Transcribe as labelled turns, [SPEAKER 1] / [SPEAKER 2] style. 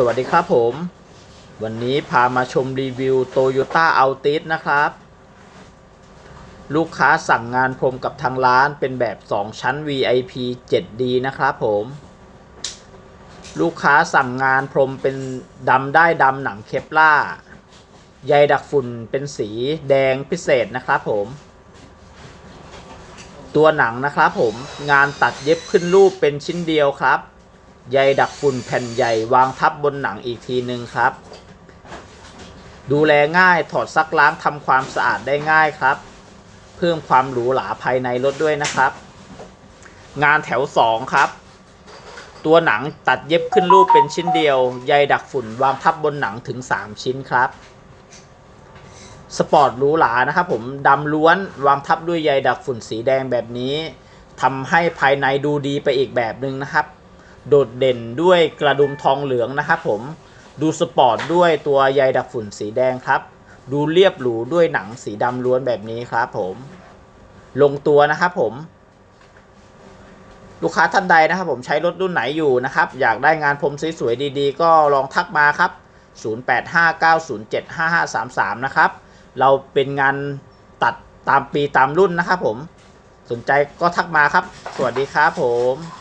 [SPEAKER 1] สวัสดีครับผม วันนี้พามาชมรีวิว Toyota Altis นะครับ ลูกค้าสั่งงานพรมกับทางร้านเป็นแบบ 2 ชั้น VIP 7D นะครับผม ลูกค้าสั่งงานพรมเป็นดำได้ดำหนังเคปล่าใยดักฝุ่นเป็นสีแดงพิเศษนะครับผม ตัวหนังนะครับผมงานตัดเย็บขึ้นรูปเป็นชิ้นเดียวครับ ใยดักฝุ่นแผ่นใหญ่วางทับบนหนังอีกทีหนึ่งครับ ดูแลง่ายถอดซักล้างทำความสะอาดได้ง่ายครับ เพิ่มความหรูหราภายในรถด้วยนะครับ งานแถว 2 ครับ ตัวหนังตัดเย็บขึ้นรูปเป็นชิ้นเดียวใยดักฝุ่นวางทับบนหนังถึง 3 ชิ้นครับสปอร์ตหรูหรานะครับผมดำล้วนวางทับด้วยใยดักฝุ่นสีแดงแบบนี้ทำให้ภายในดูดีไปอีกแบบหนึ่งนะครับ โดดเด่นด้วยกระดุมทองเหลืองนะครับผม ดูสปอร์ตด้วยตัวใยดักฝุ่นสีแดงครับ ดูเรียบหรูด้วยหนังสีดำล้วนแบบนี้ครับผม ลงตัวนะครับผม ลูกค้าท่านใดนะครับผมใช้รถรุ่นไหนอยู่นะครับ อยากได้งานพรมสวยๆดีๆ ก็ลองทักมาครับ 0859075533 นะครับ เราเป็นงานตัดตามปีตามรุ่นนะครับผม สนใจก็ทักมาครับ สวัสดีครับผม